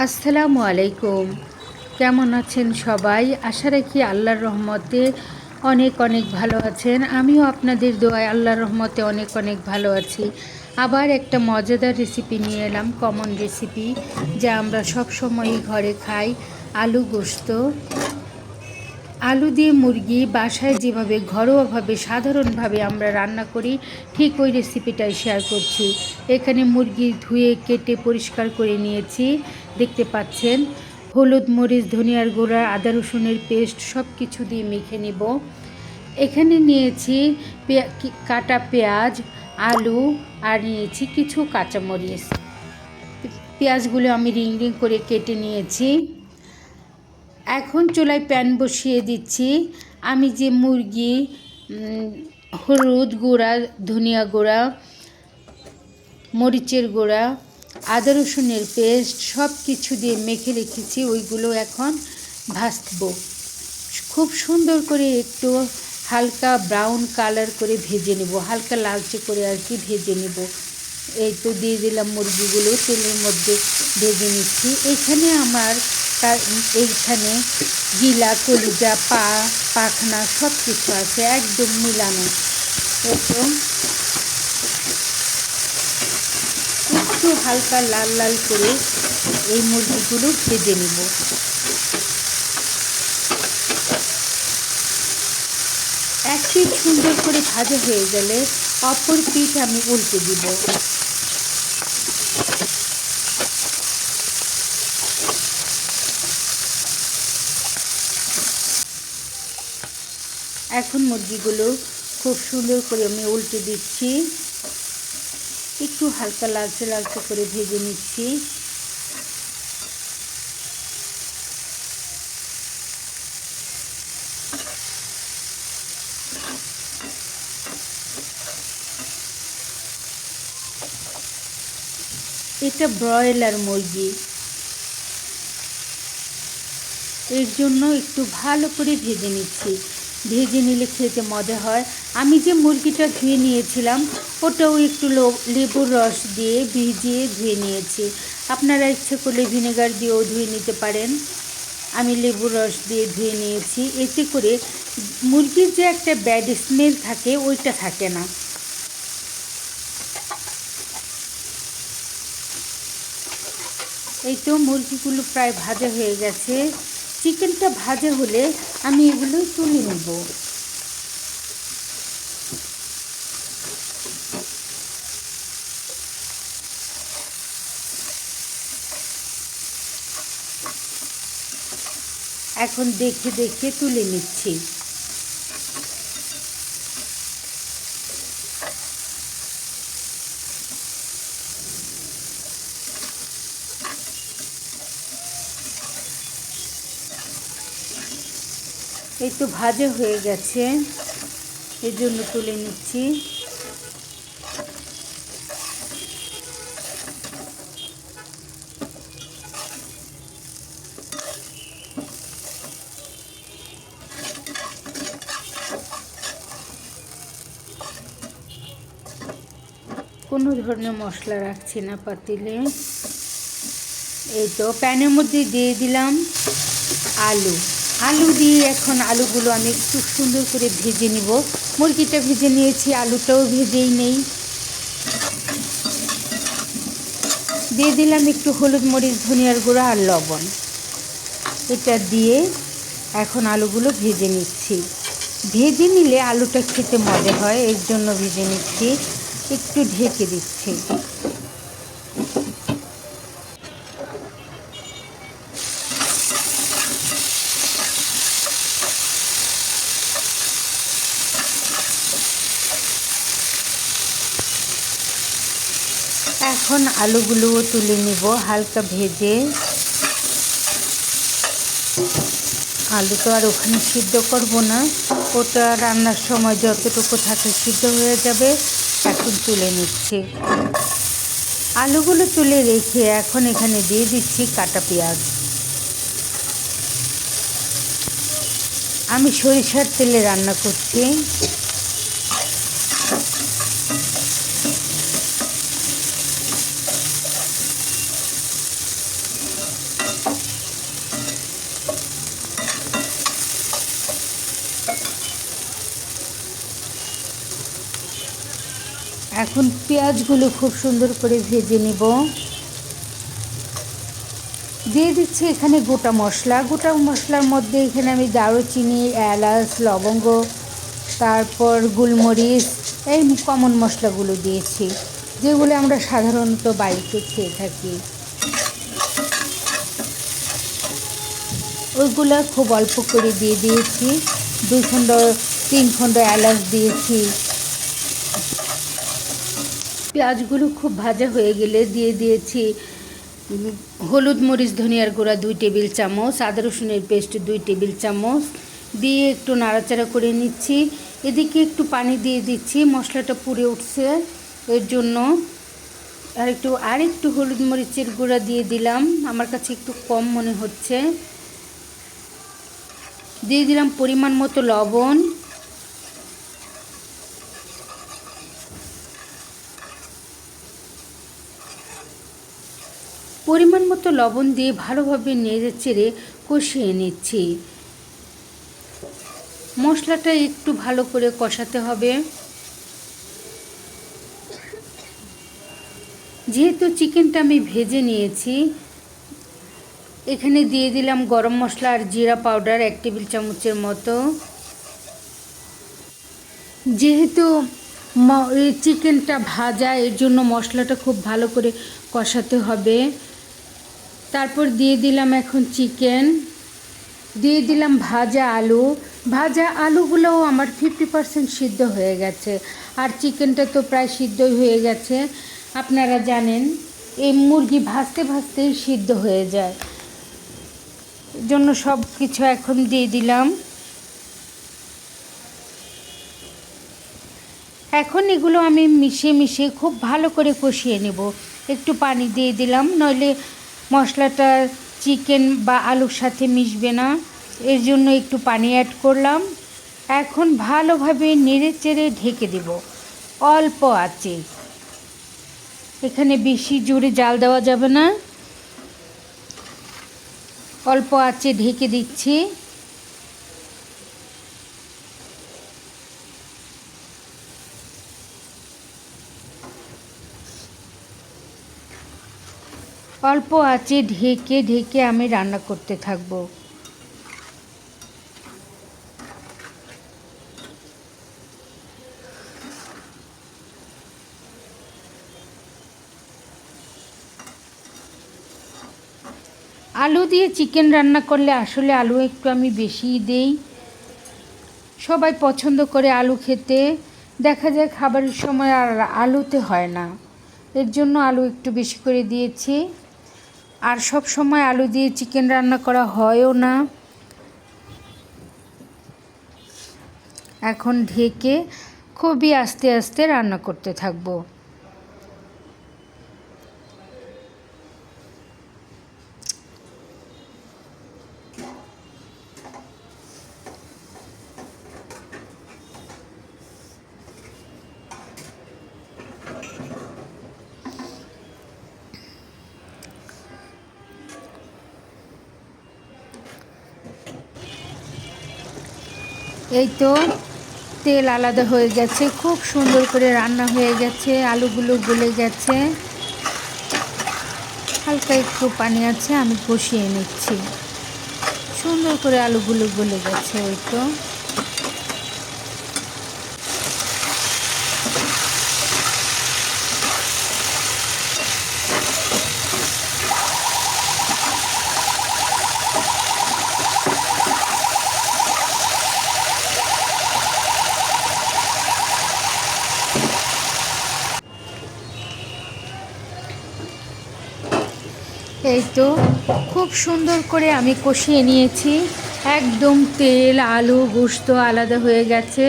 আসসালামু আলাইকুম। কেমন আছেন সবাই? আশা রাখি আল্লাহর রহমতে অনেক অনেক ভালো আছেন। আমিও আপনাদের দোয়ায় আল্লাহর রহমতে অনেক অনেক ভালো আছি। আবার একটা মজাদার রেসিপি নিয়ে এলাম কমন রেসিপি যা আমরা সব সময়ই ঘরে খাই, আলু গোস্ত। আলু দিয়ে মুরগি বাসায় যেভাবে ঘরোয়াভাবে, সাধারণভাবে আমরা রান্না করি, ঠিক ওই রেসিপিটাই শেয়ার করছি। এখানে মুরগি ধুয়ে, কেটে, পরিষ্কার করে নিয়েছি। দেখতে পাচ্ছেন, হলুদ মরিচ, ধনিয়ার গুঁড়া, আদা রসুনের পেস্ট সব কিছু দিয়ে মেখে নেব। এখানে নিয়েছি কাটা পেঁয়াজ, আলু, আর নিয়েছি কিছু কাঁচামরিচ। পেঁয়াজগুলো আমি রিং রিং করে কেটে নিয়েছি। এখন চুলায় প্যান বসিয়ে দিচ্ছি। আমি যে মুরগি হলুদ গুঁড়া, ধনিয়া গুঁড়া, মরিচের গুঁড়া, আদা রসুনের পেস্ট সব কিছু দিয়ে মেখে রেখেছি, ওইগুলো এখন ভাজবো। খুব সুন্দর করে একটু হালকা ব্রাউন কালার করে ভেজে নেব, হালকা লালচে করে আর কি ভেজে নেব। এই তো দিয়ে দিলাম মুরগিগুলো, তেলের মধ্যে ভেজে নিচ্ছি। এখানে আমার তার এইখানে গিলা, কলিজা, পা, পাখনা সব কিছু আছে, একদম মিলানো। একদম একটু হালকা লাল লাল করে এই মুরগিগুলো ভেজে নেব। এক পিঠ সুন্দর করে ভাজা হয়ে গেলে অপর পিঠ আমি উল্টে দিব। এখন মুরগিগুলো খুব সুন্দর করে আমি উল্টে দিচ্ছি। একটু হালকা লালচে লালচে করে ভেজে নিচ্ছি। এটা ব্রয়লার মুরগি। এর জন্য একটু ভালো করে ভেজে নিচ্ছি। ভেজে নিলে খেতে মজা হয়। আমি যে মুরগিটা ধুয়ে নিয়েছিলাম, ওটাও একটু লেবুর রস দিয়ে ভিজিয়ে ধুয়ে নিয়েছি। আপনারা ইচ্ছে করলে ভিনেগার দিয়েও ধুয়ে নিতে পারেন। আমি লেবুর রস দিয়ে ধুয়ে নিয়েছি। এতে করে মুরগির যে একটা ব্যাড স্মেল থাকে, ওইটা থাকে না। এই তো মুরগিগুলো প্রায় ভাজা হয়ে গেছে। চিকেনটা ভাজা হলে আমি এগুলো তুলে নেব। এখন দেখে দেখে তুলে নিচ্ছি। এই তো ভাজা হয়ে গেছে। এই জন্য তুলে নিচ্ছি। কোনো ধরনের মশলা রাখছি না পাতিলে। এই তো, প্যানের মধ্যে দিয়ে দিলাম আলু। আলু দিয়ে এখন আলুগুলো আমি একটু সুন্দর করে ভেজে নিব। মুরগিটা ভেজে নিয়েছি, আলুটাও ভেজেই নেই। দিয়ে দিলাম একটু হলুদ মরিচ, ধনিয়ার গুঁড়া আর লবণ। এটা দিয়ে এখন আলুগুলো ভেজে নিচ্ছি। ভেজে নিলে আলুটা খেতে মজা হয়, এর জন্য ভেজে নিচ্ছি। একটু ঢেকে দিচ্ছি। এখন আলুগুলোও তুলে নিব, হালকা ভেজে। আলু তো আর ওখানে সিদ্ধ করব না। ওটা রান্নার সময় যতটুকু থাকে সিদ্ধ হয়ে যাবে, এখন তুলে নিচ্ছি। আলুগুলো তুলে রেখে এখন এখানে দিয়ে দিচ্ছি কাটা পেঁয়াজ। আমি সরিষার তেলে রান্না করছি। এখন পেঁয়াজগুলো খুব সুন্দর করে ভেজে নেব। দিয়ে দিচ্ছি এখানে গোটা মশলা। গোটা মশলার মধ্যে এখানে আমি দারুচিনি, এলাচ, লবঙ্গ, তারপর গোলমরিচ, এই কমন মশলাগুলো দিয়েছি, যেগুলো আমরা সাধারণত বাড়িতে খেয়ে থাকি। ওইগুলো খুব অল্প করে দিয়ে দিয়েছি। দুই খণ্ড, তিন খণ্ড এলাচ দিয়েছি। পেঁয়াজগুলো খুব ভাজা হয়ে গেলে দিয়ে দিয়েছি হলুদ মরিচ, ধনিয়ার গুঁড়া দুই টেবিল চামচ, আদা রসুনের পেস্ট দুই টেবিল চামচ দিয়ে একটু নাড়াচাড়া করে নিচ্ছি। এদিকে একটু পানি দিয়ে দিচ্ছি, মশলাটা পুড়ে উঠছে। এর জন্য আর একটু আর একটু হলুদ মরিচের গুঁড়া দিয়ে দিলাম। আমার কাছে একটু কম মনে হচ্ছে। দিয়ে দিলাম পরিমাণ মতো লবণ। পরিমাণ মতো লবণ দিয়ে ভালোভাবে নেড়ে চেড়ে কষিয়ে নিচ্ছি। মশলাটা একটু ভালো করে কষাতে হবে। যেহেতু চিকেনটা আমি ভেজে নিয়েছি, এখানে দিয়ে দিলাম গরম মশলা আর জিরা পাউডার এক টেবিল চামচের মতো। যেহেতু চিকেনটা ভাজা, এর জন্য মশলাটা খুব ভালো করে কষাতে হবে। তারপর দিয়ে দিলাম এখন চিকেন। দিয়ে দিলাম ভাজা আলু। ভাজা আলুগুলোও আমার ফিফটি পার্সেন্ট সিদ্ধ হয়ে গেছে। আর চিকেনটা তো প্রায় সিদ্ধই হয়ে গেছে। আপনারা জানেন, এই মুরগি ভাজতে ভাজতেই সিদ্ধ হয়ে যায়। জন্য সব কিছু এখন দিয়ে দিলাম। এখন এগুলো আমি মিশিয়ে মিশিয়ে খুব ভালো করে কষিয়ে নেব। একটু পানি দিয়ে দিলাম, নইলে মশলাটা চিকেন বা আলুর সাথে মিশবে না। এর জন্য একটু পানি অ্যাড করলাম। এখন ভালোভাবে নেড়ে চেড়ে ঢেকে দেব। অল্প আছে। এখানে বেশি জোরে জাল দেওয়া যাবে না। অল্প আছে, ঢেকে দিচ্ছি। অল্প আঁচে ঢেকে ঢেকে আমি রান্না করতে থাকব। আলু দিয়ে চিকেন রান্না করলে আসলে আলু একটু আমি বেশিই দেই। সবাই পছন্দ করে আলু খেতে। দেখা যায় খাবারের সময় আর আলুতে হয় না। এর জন্য আলু একটু বেশি করে দিয়েছি। আর সব সময় আলু দিয়ে চিকেন রান্না করা হয়ও না। এখন ঢেকে খুবই আস্তে আস্তে রান্না করতে থাকব। এই তো তেল আলাদা হয়ে গেছে, খুব সুন্দর করে রান্না হয়ে গেছে, আলুগুলো গলে গেছে। হালকা একটু পানি আছে, আমি কষিয়ে নিচ্ছি। সুন্দর করে আলুগুলো গলে গেছে ওই তো। এই তো খুব সুন্দর করে আমি কষিয়ে নিয়েছি। একদম তেল, আলু, গোস্ত আলাদা হয়ে গেছে।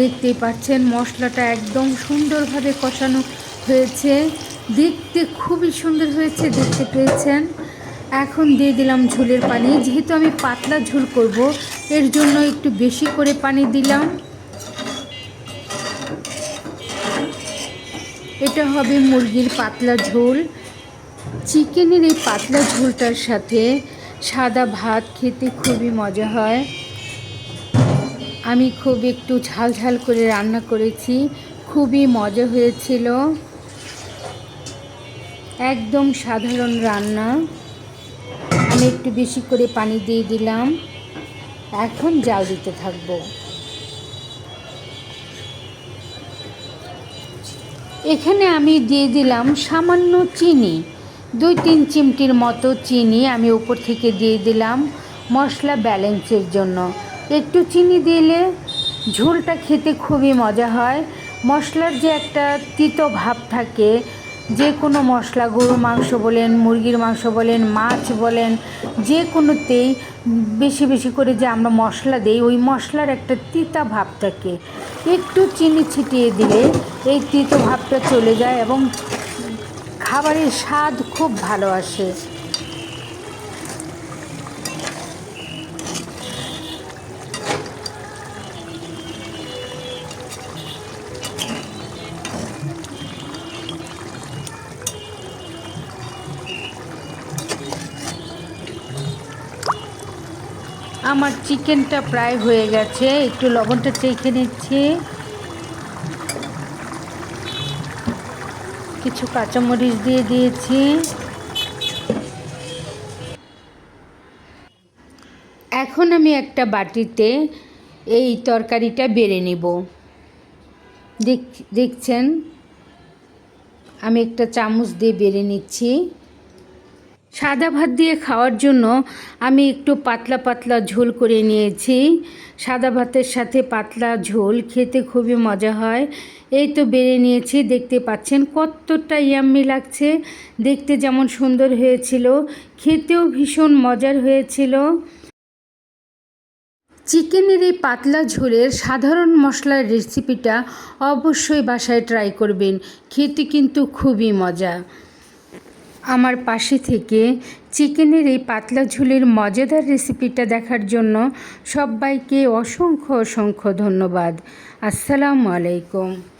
দেখতেই পাচ্ছেন মশলাটা একদম সুন্দরভাবে কষানো হয়েছে। দেখতে খুবই সুন্দর হয়েছে, দেখতে পেয়েছেন। এখন দিয়ে দিলাম ঝোলের পানি। যেহেতু আমি পাতলা ঝোল করব, এর জন্য একটু বেশি করে পানি দিলাম। এটা হবে মুরগির পাতলা ঝোল। চিকেনের এই পাতলা ঝোলটার সাথে সাদা ভাত খেতে খুবই মজা হয়। আমি খুব একটু ঝাল ঝাল করে রান্না করেছি। খুবই মজা হয়েছিল। একদম সাধারণ রান্না। আমি একটু বেশি করে পানি দিয়ে দিলাম। এখন জাল দিতে থাকব। এখানে আমি দিয়ে দিলাম সামান্য চিনি। দুই তিন চিমটির মতো চিনি আমি উপর থেকে দিয়ে দিলাম মশলা ব্যালেন্সের জন্য। একটু চিনি দিলে ঝোলটা খেতে খুবই মজা হয়। মশলার যে একটা তিতো ভাব থাকে, যে কোনো মশলা, গরুর মাংস বলেন, মুরগির মাংস বলেন, মাছ বলেন, যে কোনোতেই বেশি বেশি করে যে আমরা মশলা দিই, ওই মশলার একটা তিতা ভাব থাকে। একটু চিনি ছিটিয়ে দিলে এই তিতো ভাবটা চলে যায় এবং খাবারের স্বাদ খুব ভালো আসে। আমার চিকেনটা প্রায় হয়ে গেছে। একটু লবণটা চেখে নিচ্ছি। কিছু কাঁচামরিচ দিয়ে দিয়েছি। এখন আমি একটা বাটিতে এই তরকারিটা বেড়ে নিব। দেখ, দেখছেন? আমি একটা চামচ দিয়ে বেড়ে নিচ্ছি। সাদা ভাত দিয়ে খাওয়ার জন্য আমি একটু পাতলা পাতলা ঝোল করে নিয়েছি। সাদা ভাতের সাথে পাতলা ঝোল খেতে খুবই মজা হয়। এই তো বেড়ে নিয়েছি, দেখতে পাচ্ছেন কতটা ইয়াম্মি লাগছে। দেখতে যেমন সুন্দর হয়েছিল, খেতেও ভীষণ মজার হয়েছিল। চিকেনের এই পাতলা ঝোলের সাধারণ মশলার রেসিপিটা অবশ্যই বাসায় ট্রাই করবেন, খেতে কিন্তু খুবই মজা। আমার পাশে থেকে চিকেনের এই পাতলা ঝোলের মজাদার রেসিপিটা দেখার জন্য সবাইকে অসংখ্য অসংখ্য ধন্যবাদ। আসসালামু আলাইকুম।